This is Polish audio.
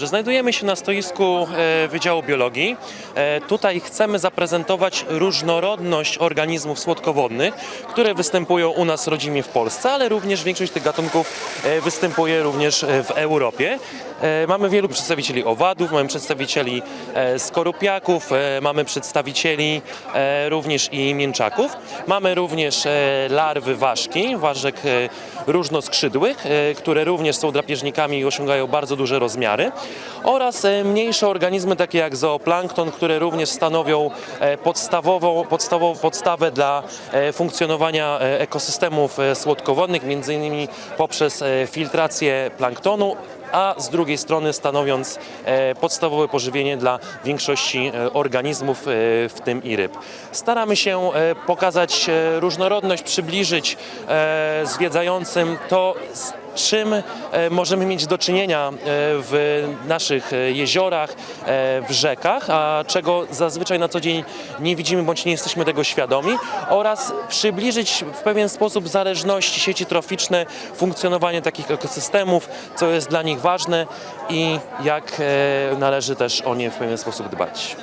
Że Znajdujemy się na stoisku e, Wydziału Biologii. E, Tutaj chcemy zaprezentować różnorodność organizmów słodkowodnych, które występują u nas rodzimie w Polsce, ale również większość tych gatunków e, występuje również w Europie. E, Mamy wielu przedstawicieli owadów, mamy przedstawicieli e, skorupiaków, e, mamy przedstawicieli również i mięczaków. Mamy również larwy ważki, ważek różnoskrzydłych, które również są drapieżnikami i osiągają bardzo duże rozmiary oraz mniejsze organizmy takie jak zooplankton, które również stanowią podstawową, podstawową podstawę dla funkcjonowania ekosystemów słodkowodnych, między innymi poprzez filtrację planktonu a z drugiej strony stanowiąc e, podstawowe pożywienie dla większości e, organizmów, e, w tym i ryb. Staramy się pokazać różnorodność, przybliżyć zwiedzającym to, czym e, możemy mieć do czynienia e, w naszych e, jeziorach, w rzekach, a czego zazwyczaj na co dzień nie widzimy bądź nie jesteśmy tego świadomi oraz przybliżyć w pewien sposób zależności sieci troficzne, funkcjonowanie takich ekosystemów, co jest dla nich ważne i jak należy też o nie w pewien sposób dbać.